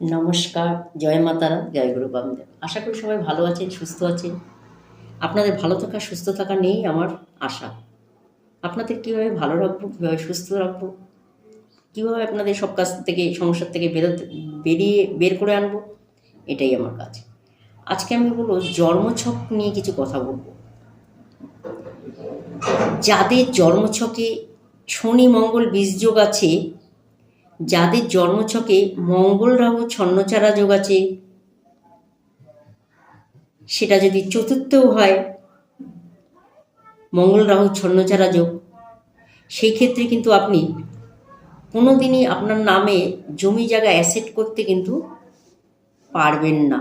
নমস্কার, জয় মাতারা জয় গুরু বামদেব। আশা করি সবাই ভালো আছেন, সুস্থ আছেন। আপনাদের ভালো থাকা, সুস্থ থাকা নিয়েই আমার আশা। আপনাদের কীভাবে ভালো রাখব, কীভাবে সুস্থ রাখব, কীভাবে আপনাদের সব কাজ থেকে, সমস্যার থেকে বেরোতে বেরিয়ে, বের করে আনব, এটাই আমার কাজ। আজকে আমি বলব, জন্মছক নিয়ে কিছু কথা বলব। যাদের জন্মছকে শনি, মঙ্গল বীজযোগ আছে যাদের জন্মছকে মঙ্গল রাহু ছন্নচারা যোগ আছে, সেটা যদি চতুর্থও হয়, মঙ্গল রাহু ছন্নচারা যোগ, সেই ক্ষেত্রে কিন্তু আপনি কোনো দিনই আপনার নামে জমি জায়গা অ্যাসেট করতে কিন্তু পারবেন না।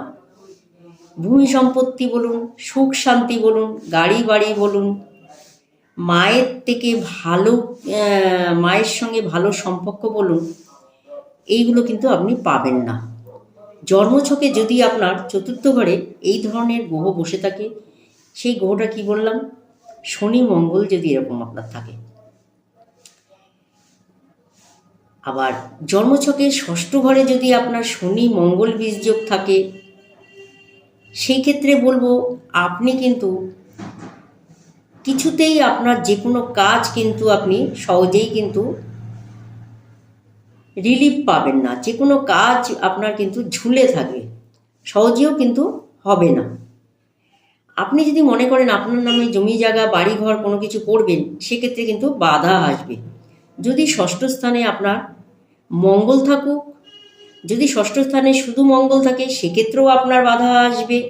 ভূমি সম্পত্তি বলুন, সুখ শান্তি বলুন, গাড়ি বাড়ি বলুন, মায়ের থেকে ভালো মায়ের সঙ্গে ভালো সম্পর্ক বলুন এইগুলো কিন্তু আপনি পাবেন না। জন্মছকে যদি আপনার চতুর্থ ঘরে এই ধরনের গ্রহ বসে থাকে, সেই গ্রহটা কি বললাম? শনি, মঙ্গল যদি এরকম আপনার থাকে। আবার জন্মছকে ষষ্ঠ ঘরে যদি আপনার শনি, মঙ্গল বীজযোগ থাকে, সেই ক্ষেত্রে বলব আপনি কিন্তু কিছুতেই আপনার যে কোনো কাজ কিন্তু আপনি সহজেই কিন্তু রিলিফ পাবেন না। যে কোনো কাজ আপনার কিন্তু ঝুলে থাকবে সহজেও কিন্তু হবে না। আপনি যদি মনে করেন আপনার নামে জমি জায়গা বাড়ি ঘর কোনো কিছু করবেন, সেক্ষেত্রে কিন্তু বাধা আসবে। যদি ষষ্ঠ স্থানে আপনার মঙ্গল থাকুক, যদি ষষ্ঠ স্থানে শুধু মঙ্গল থাকে, সেক্ষেত্রেও আপনার বাধা আসবে।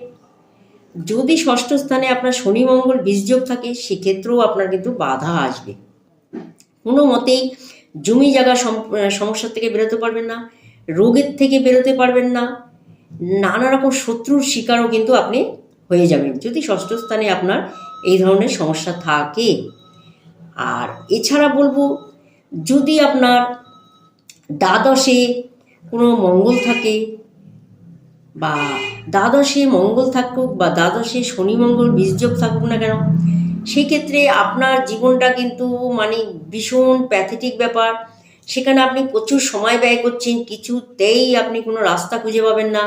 যদি ষষ্ঠ স্থানে আপনার শনি, মঙ্গল বীজযোগ থাকে, সেক্ষেত্রেও আপনার কিন্তু বাধা আসবে। কোনো মতেই জমি জায়গা সম- সমস্যা থেকে বেরোতে পারবেন না, রোগের থেকে বেরোতে পারবেন না, নানা রকম শত্রুর শিকারও কিন্তু আপনি হয়ে যাবেন যদি ষষ্ঠ স্থানে আপনার এই ধরনের সমস্যা থাকে। আর এছাড়া বলব, যদি আপনার দ্বাদশে কোনো মঙ্গল থাকে বা দ্বাদশে মঙ্গল থাকুক বা দ্বাদশে শনি মঙ্গল বীজযোগ থাকুক না কেন সেই ক্ষেত্রে আপনার জীবনটা কিন্তু মানে ভীষণ প্যাথেটিক ব্যাপার। সেখানে আপনি প্রচুর সময় ব্যয় করছেন, কিছুতেই আপনি কোনো রাস্তা খুঁজে পাবেন না।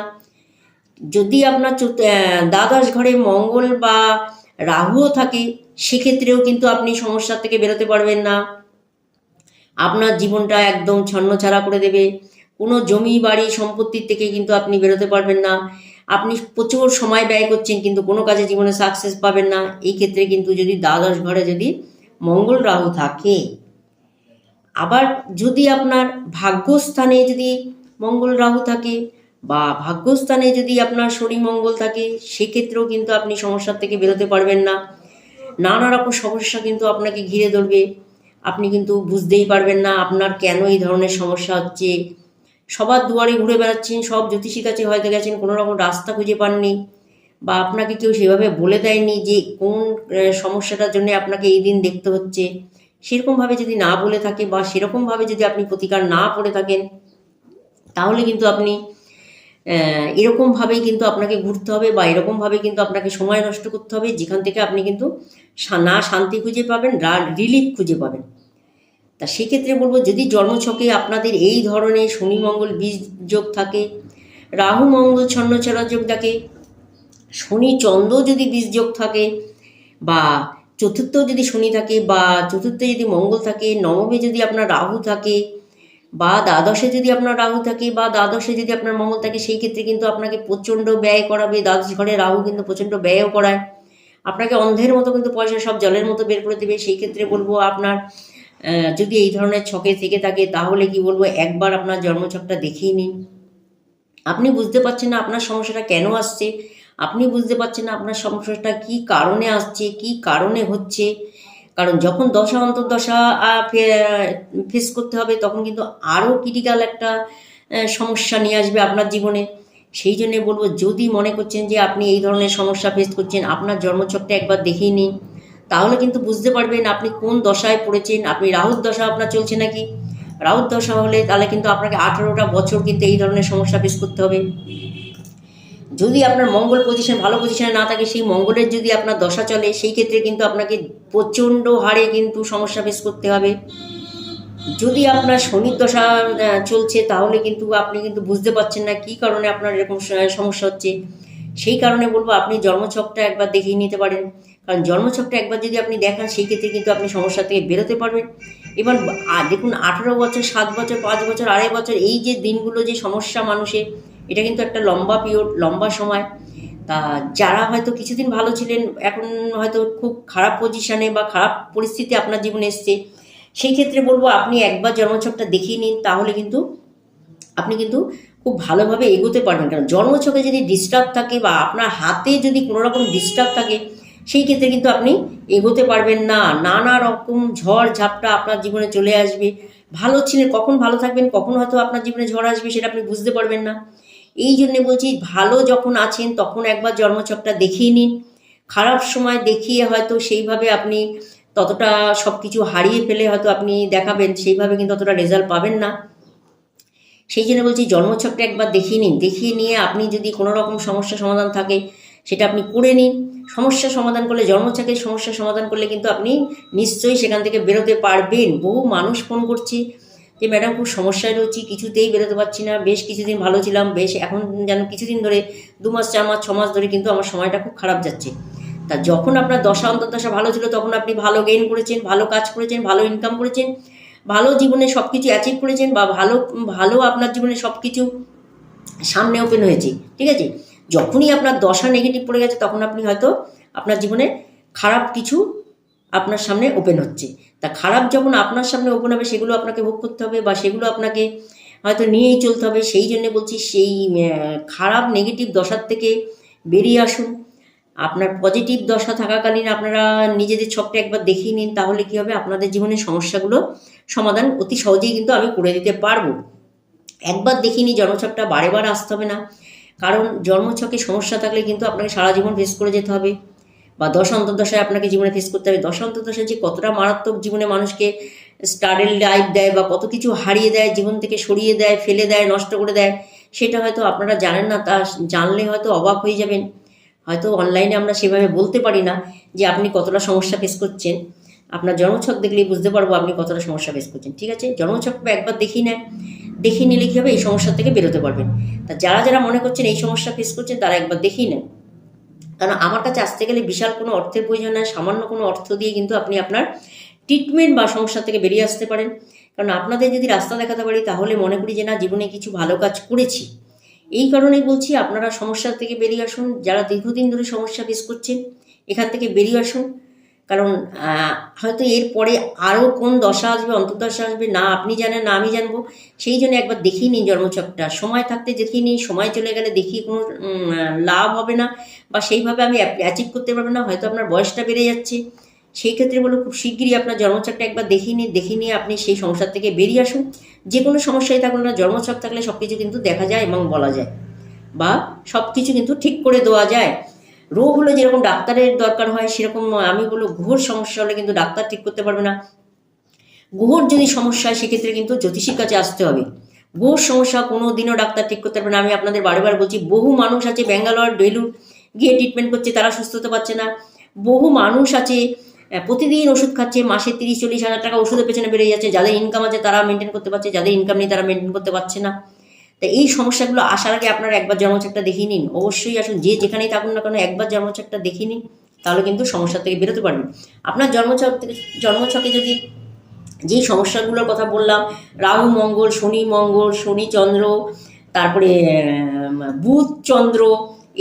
যদি আপনার দ্বাদশ ঘরে মঙ্গল বা রাহুও থাকে, সেক্ষেত্রেও কিন্তু আপনি সমস্যা থেকে বেরোতে পারবেন না। আপনার জীবনটা একদম ছন্নছাড়া করে দেবে। কোনো জমি, বাড়ি, সম্পত্তির থেকে কিন্তু আপনি বেরোতে পারবেন না। আপনি প্রচুর সময় ব্যয় করছেন, কিন্তু কোনো কাজে জীবনে সাকসেস পাবেন না। এই ক্ষেত্রে কিন্তু যদি দ্বাদশ ঘরে যদি মঙ্গল রাহু থাকে, আবার যদি আপনার ভাগ্যস্থানে যদি মঙ্গল রাহু থাকে বা ভাগ্যস্থানে যদি আপনার শনি মঙ্গল থাকে, সেক্ষেত্রেও কিন্তু আপনি সমস্যার থেকে বেরোতে পারবেন না। নানা রকম সমস্যা কিন্তু আপনাকে ঘিরে ধরবে। আপনি কিন্তু বুঝতেই পারবেন না আপনার কেন এই ধরনের সমস্যা হচ্ছে। সবার দুয়ারে ঘুরে বেড়াচ্ছেন, সব জ্যোতিষীর কাছে হয়তো গেছেন, কোনো রকম রাস্তা খুঁজে পাননি বা আপনাকে কেউ সেভাবে বলে দেয়নি যে কোন সমস্যাটার জন্য আপনাকে এই দিন দেখতে হচ্ছে। সেরকমভাবে যদি না বলে থাকে বা সেরকমভাবে যদি আপনি প্রতিকার না করে থাকেন, তাহলে কিন্তু আপনি এরকমভাবেই কিন্তু আপনাকে ঘুরতে হবে বা এরকমভাবে কিন্তু আপনাকে সময় নষ্ট করতে হবে। যেখান থেকে আপনি কিন্তু না শান্তি খুঁজে পাবেন রিলিফ খুঁজে পাবেন। তা সেক্ষেত্রে বলব, যদি জন্মছকে আপনাদের এই ধরনের শনি মঙ্গল বীজ যোগ থাকে, রাহু মঙ্গল ছন্নচরা যোগ থাকে, শনি চন্দ্র যদি বীজ যোগ থাকে, বা চতুর্থ যদি শনি থাকে, বা চতুর্থে যদি মঙ্গল থাকে, নবমে যদি আপনার রাহু থাকে, বা দ্বাদশে যদি আপনার রাহু থাকে, বা দ্বাদশে যদি আপনার মঙ্গল থাকে, সেই ক্ষেত্রে কিন্তু আপনাকে প্রচণ্ড ব্যয় করাবে দ্বাদশ ঘরে রাহু কিন্তু প্রচণ্ড ব্যয়ও করায়। আপনাকে অন্ধের মতো কিন্তু পয়সা সব জলের মতো বের করে দেবে। সেই ক্ষেত্রে বলব, আপনার যদি এই ধরনের ছকে থেকে থাকে, তাহলে কি বলব, একবার আপনার জন্মছকটা দেখিয়ে নিন। আপনি বুঝতে পারছেন না আপনার সমস্যাটা কেন আসছে? আপনি বুঝতে পারছেন না আপনার সমস্যাটা কি কারণে আসছে, কি কারণে হচ্ছে? কারণ যখন দশা, অন্তর্দশা ফেস করতে হবে, তখন কিন্তু আরও ক্রিটিক্যাল একটা সমস্যা নিয়ে আসবে আপনার জীবনে। সেই জন্যে বলব, যদি মনে করছেন যে আপনি এই ধরনের সমস্যা ফেস করছেন, আপনার জন্মছকটা একবার দেখিয়ে নিন। তাহলে কিন্তু বুঝতে পারবেন আপনি কোন দশায় পড়েছেন, আপনি রাহুর দশা আপনার চলছে নাকি? রাহুর দশা হলে তাহলে কিন্তু আপনাকে আঠারোটা বছর কিন্তু এই ধরনের সমস্যা ফেস করতে হবে। যদি আপনার মঙ্গল পজিশন ভালো পজিশনে না থাকে, সেই মঙ্গলের যদি আপনার দশা চলে, সেই ক্ষেত্রে কিন্তু আপনাকে প্রচণ্ড হারে কিন্তু সমস্যা ফেস করতে হবে। যদি আপনার শনির দশা চলছে, তাহলে কিন্তু আপনি কিন্তু বুঝতে পারছেন না কী কারণে আপনার এরকম সমস্যা হচ্ছে। সেই কারণে বলব, আপনি জন্মছকটা একবার দেখিয়ে নিতে পারেন। কারণ জন্মছকটা একবার যদি আপনি দেখান সেই ক্ষেত্রে কিন্তু আপনি সমস্যা থেকে বেরোতে পারবেন। এবার দেখুন, আঠেরো বছর, সাত বছর, পাঁচ বছর, আড়াই বছর, এই যে দিনগুলো, যে সমস্যা মানুষের, এটা কিন্তু একটা লম্বা পিরিয়ড, লম্বা সময়। তা, যারা হয়তো কিছুদিন ভালো ছিলেন, এখন হয়তো খুব খারাপ পজিশনে বা খারাপ পরিস্থিতি আপনার জীবনে এসছে সেই ক্ষেত্রে বলব, আপনি একবার জন্মছকটা দেখিয়ে নিন, তাহলে কিন্তু আপনি কিন্তু খুব ভালোভাবে এগোতে পারবেন। কারণ জন্মছকে যদি ডিস্টার্ব থাকে বা আপনার হাতে যদি কোনো রকম ডিস্টার্ব থাকে সেই ক্ষেত্রে কিন্তু আপনি এগোতে পারবেন না। নানা রকম ঝড়, ঝাপটা আপনার জীবনে চলে আসবে। ভালো ছিলেন, কখন ভালো থাকবেন, কখন হয়তো আপনার জীবনে ঝড় আসবে সেটা আপনি বুঝতে পারবেন না। এই জন্যে বলছি, ভালো যখন আছেন, তখন একবার জন্মছকটা দেখিয়ে নিন। খারাপ সময় দেখিয়ে হয়তো সেইভাবে আপনি ততটা সব কিছু হারিয়ে ফেলে হয়তো আপনি দেখাবেন, সেইভাবে কিন্তু অতটা রেজাল্ট পাবেন না। সেই জন্য বলছি, জন্মছকটা একবার দেখিয়ে নিন। দেখিয়ে নিয়ে আপনি যদি কোনো রকম সমস্যা সমাধান থাকে, সেটা আপনি করে নিন। সমস্যা সমাধান করলে, জন্মছকের সমস্যা সমাধান করলে কিন্তু আপনি নিশ্চয়ই সেখান থেকে বেরোতে পারবেন। বহু মানুষ ফোন করছে যে, ম্যাডাম, খুব সমস্যায় রয়েছি, কিছুতেই বেরোতে পারছি না। বেশ কিছুদিন ভালো ছিলাম, বেশ এখন যেন কিছুদিন ধরে, দু মাস, চার মাস, ছ মাস ধরে কিন্তু আমার সময়টা খুব খারাপ যাচ্ছে। তা যখন আপনার দশা, অন্তর্দশা ভালো ছিল, তখন আপনি ভালো গেইন করেছেন, ভালো কাজ করেছেন, ভালো ইনকাম করেছেন, ভালো জীবনে সব কিছু অ্যাচিভ করেছেন বা ভালো ভালো আপনার জীবনে সব কিছু সামনে ওপেন হয়েছে। ঠিক আছে? যখনই আপনার দশা নেগেটিভ পড়ে গেছে, তখন আপনি হয়তো আপনার জীবনে খারাপ কিছু আপনার সামনে ওপেন হচ্ছে। তা খারাপ যখন আপনার সামনে ওপেন হবে, সেগুলো আপনাকে ভোগ করতে হবে বা সেগুলো আপনাকে হয়তো নিয়েই চলতে হবে। সেই জন্যে বলছি সেই খারাপ নেগেটিভ দশার থেকে বেরিয়ে আসুন। আপনার পজিটিভ দশা থাকাকালীন আপনারা নিজেদের ছকটা একবার দেখিয়ে নিন, তাহলে কী হবে? আপনাদের জীবনের সমস্যাগুলো সমাধান অতি সহজেই কিন্তু আমি করে দিতে পারব। একবার দেখিনি জন্মছকটা বারে বার আসতে হবে না। কারণ জন্মছকে সমস্যা থাকলে কিন্তু আপনাকে সারা জীবন ফেস করে যেতে হবে। বা দশ অন্তর্দশায় আপনাকে জীবনে ফেস করতে হবে। দশ অন্তর্দশায় যে কতটা মারাত্মক জীবনে মানুষকে স্টারেল লাইফ দেয় বা কত কিছু হারিয়ে দেয়, জীবন থেকে সরিয়ে দেয়, ফেলে দেয়, নষ্ট করে দেয়, সেটা হয়তো আপনারা জানেন না, তা জানলে হয়তো অবাক হয়ে যাবেন। হয়তো অনলাইনে আমরা সেভাবে বলতে পারি না যে আপনি কতটা সমস্যা ফেস করছেন। আপনার জন্মছক দেখলেই বুঝতে পারব আপনি কতটা সমস্যা ফেস করছেন, ঠিক আছে? জন্মছকটা একবার দেখি নেয় দেখিয়ে নিলে কী হবে? এই সমস্যা থেকে বেরোতে পারবেন। তা যারা যারা মনে করছেন এই সমস্যা ফেস করছেন, তারা একবার দেখিয়ে নেন। কারণ আমার কাছে আসতে গেলে বিশাল কোনো অর্থের প্রয়োজন হয় সামান্য কোনো অর্থ দিয়ে কিন্তু আপনি আপনার ট্রিটমেন্ট বা সমস্যা থেকে বেরিয়ে আসতে পারেন। কারণ আপনাদের যদি রাস্তা দেখাতে পারি, তাহলে মনে করি যে না, জীবনে কিছু ভালো কাজ করেছি। এই কারণেই বলছি, আপনারা সমস্যা থেকে বেরিয়ে আসুন। যারা দীর্ঘদিন ধরে সমস্যা ফেস করছেন, এখান থেকে বেরিয়ে আসুন। কারণ হয়তো এরপরে আরও কোন দশা আসবে, অন্তর্দশা আসবে, না আপনি জানেন, না আমি জানব, সেই জন্য একবার দেখিয়ে নিন জন্মচকটা। সময় থাকতে দেখিয়ে নিন, সময় চলে গেলে দেখিয়ে কোনো লাভ হবে না বা সেইভাবে আমি অ্যাচিভ করতে পারব না, হয়তো আপনার বয়সটা বেড়ে যাচ্ছে। সেই ক্ষেত্রে বলো খুব শিগগিরই আপনার জন্মচকটা একবার দেখিয়ে নিন, দেখিয়ে নিয়ে আপনি সেই সংসার থেকে বেরিয়ে আসুন। যে কোনো সমস্যায় থাকুন না, জন্মচক থাকলে সব কিছু কিন্তু দেখা যায় এবং বলা যায় বা সব কিছু কিন্তু ঠিক করে দেওয়া যায়। রোগ হলে যেরকম ডাক্তারের দরকার হয়, সেরকম আমি বলব ঘোর সমস্যা হলে কিন্তু ডাক্তার ঠিক করতে পারবে না। ঘোর যদি সমস্যা হয়, সেক্ষেত্রে কিন্তু জ্যোতিষীর কাছে আসতে হবে। ঘোর সমস্যা কোনো দিনও ডাক্তার ঠিক করতে পারবে না। আমি আপনাদের বারবার বলছি, বহু মানুষ আছে ব্যাঙ্গালোর বেলুর গিয়ে ট্রিটমেন্ট করছে, তারা সুস্থ হতে পারছে না। বহু মানুষ আছে প্রতিদিন ওষুধ খাচ্ছে, মাসে তিরিশ, চল্লিশ হাজার টাকা ওষুধের পেছনে বেড়ে যাচ্ছে। যাদের ইনকাম আছে, তারা মেনটেন করতে পারছে, যাদের ইনকাম নেই, তারা মেনটেন করতে পারছে না। তা এই সমস্যাগুলো আসার আগে আপনারা একবার জন্মচাকটা দেখিয়ে নিন। অবশ্যই আসুন, যে যেখানেই থাকুন না কেন একবার জন্মচাকটা দেখিয়ে নিন, তাহলে কিন্তু সমস্যা থেকে বেরোতে পারবেন। আপনার জন্মছক থেকে জন্মছকে যদি যেই সমস্যাগুলোর কথা বললাম, রাহু মঙ্গল, শনি মঙ্গল, শনি চন্দ্র, তারপরে বুধ চন্দ্র,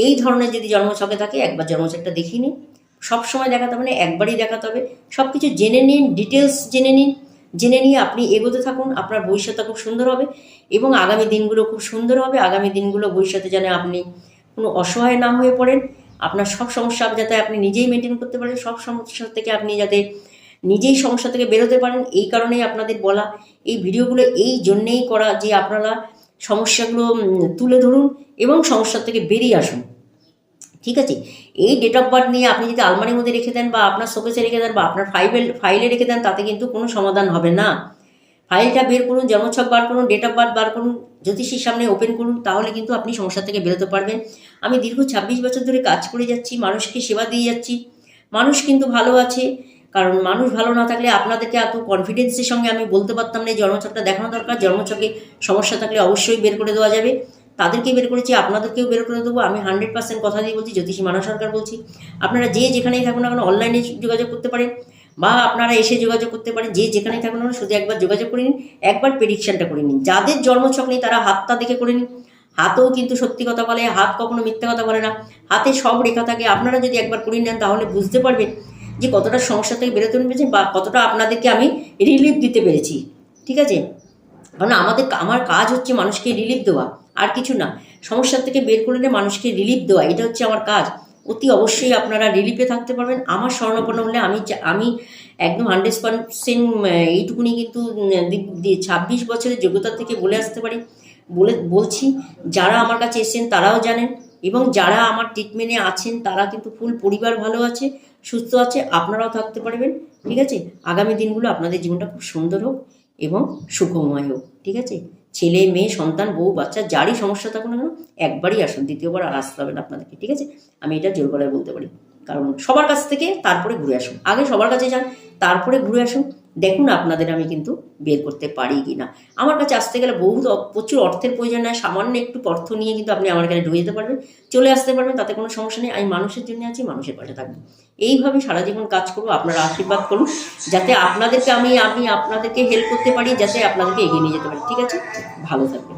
এই ধরনের যদি জন্মছকে থাকে, একবার জন্মছকটা দেখিয়ে নিন। সব সময় দেখাতে হবে না, একবারই দেখাতে হবে। সব কিছু জেনে নিন ডিটেলস জেনে নিন। জেনে নিয়ে আপনি এগোতে থাকুন, আপনার ভবিষ্যৎটা খুব সুন্দর হবে এবং আগামী দিনগুলো খুব সুন্দর হবে। আগামী দিনগুলো ভবিষ্যতে যেন আপনি কোনো অসহায় না হয়ে পড়েন। আপনার সব সমস্যা যাতে আপনি নিজেই মেনটেন করতে পারেন, সব সমস্যা থেকে আপনি যাতে নিজেই সমস্যা থেকে বেরোতে পারেন, এই কারণেই আপনাদের বলা। এই ভিডিওগুলো এই জন্যেই করা যে আপনারা সমস্যাগুলো তুলে ধরুন এবং সমস্যা থেকে বেরিয়ে আসুন। ঠিক আছে? এই ডেট অফ বার্থ নিয়ে আপনি যদি আলমারির মধ্যে রেখে দেন বা আপনার শোকেসে রেখে দেন বা আপনার ফাইলে ফাইলে রেখে দেন, তাতে কিন্তু কোনো সমাধান হবে না। ফাইলটা বের করুন জন্মছক বার করুন ডেট অফ বার্থ বার করুন, জ্যোতিষীর সামনে ওপেন করুন, তাহলে কিন্তু আপনি সমস্যা থেকে বেরোতে পারবেন। আমি দীর্ঘ ছাব্বিশ বছর ধরে কাজ করে যাচ্ছি, মানুষকে সেবা দিয়ে যাচ্ছি। মানুষ কিন্তু ভালো আছে, কারণ মানুষ ভালো না থাকলে আপনাদেরকে এত কনফিডেন্সের সঙ্গে আমি বলতে পারতাম না জন্মছকটা দেখানো দরকার। জন্মছকে সমস্যা থাকলে অবশ্যই বের করে দেওয়া যাবে। তাদেরকে বের করেছি, আপনাদেরকেও বের করে দেবো, আমি হান্ড্রেড পার্সেন্ট কথা দিয়ে বলছি, জ্যোতিষী মানব সরকার বলছি। আপনারা যে যেখানেই থাকুন না কেন অনলাইনে যোগাযোগ করতে পারেন, বা আপনারা এসে যোগাযোগ করতে পারেন, যে যেখানেই থাকুন না শুধু একবার যোগাযোগ করে নিন, একবার প্রেডিকশানটা করে নিন। যাদের জন্মছক নেই, তারা হাতটা দেখে করে নিন। হাতেও কিন্তু সত্যি কথা বলে, হাত কখনো মিথ্যা কথা বলে না। হাতে সব রেখা থাকে। আপনারা যদি একবার করে নেন, তাহলে বুঝতে পারবেন যে কতটা সমস্যা থেকে বেরোতে পেরেছি বা কতটা আপনাদেরকে আমি রিলিফ দিতে পেরেছি। ঠিক আছে? কারণ আমাদের আমার কাজ হচ্ছে মানুষকে রিলিফ দেওয়া, আর কিছু না। সমস্যার থেকে বের করে নিয়ে মানুষকে রিলিফ দেওয়া, এটা হচ্ছে আমার কাজ। অতি অবশ্যই আপনারা রিলিফে থাকতে পারবেন। আমার স্বর্ণপন্ন হলে আমি আমি একদম হান্ড্রেড পার্সেন্ট এইটুকুনি কিন্তু ছাব্বিশ বছরের যোগ্যতা থেকে বলে আসতে পারি। বলে, বলছি, যারা আমার কাছে এসেছেন তারাও জানেন, এবং যারা আমার ট্রিটমেন্টে আছেন, তারা কিন্তু ফুল পরিবার ভালো আছে, সুস্থ আছে, আপনারাও থাকতে পারবেন। ঠিক আছে? আগামী দিনগুলো আপনাদের জীবনটা খুব সুন্দর হোক। এবং সুখময় হোক, ঠিক আছে? ছেলে, মেয়ে, সন্তান, বউ, বাচ্চা, যারই সমস্যা থাকুক না কেন, একবারই আসুন, দ্বিতীয়বার আর আসতে হবে না আপনাদেরকে, ঠিক আছে? আমি এটা জোর গলায় বলতে পারি। কারণ সবার কাছ থেকে তারপরে ঘুরে আসুন। আগে সবার কাছে যান, তারপরে ঘুরে আসুন দেখুন আপনাদের আমি কিন্তু বের করতে পারি কি না আমার কাছে আসতে গেলে বহুত অ- প্রচুর অর্থের প্রয়োজন হয় সামান্য একটু অর্থ নিয়ে কিন্তু আপনি আমার কাছে ঢুকে যেতে পারবেন, চলে আসতে পারবেন, তাতে কোনো সমস্যা নেই, আমি মানুষের জন্য আছি, মানুষের পাশে থাকব। এইভাবে সারা জীবন কাজ করব, আপনারা আশীর্বাদ করুন, যাতে আপনাদেরকে আমি আমি আপনাদেরকে হেল্প করতে পারি, যাতে আপনাদেরকে এগিয়ে নিয়ে যেতে পারি, ঠিক আছে? ভালো থাকবেন।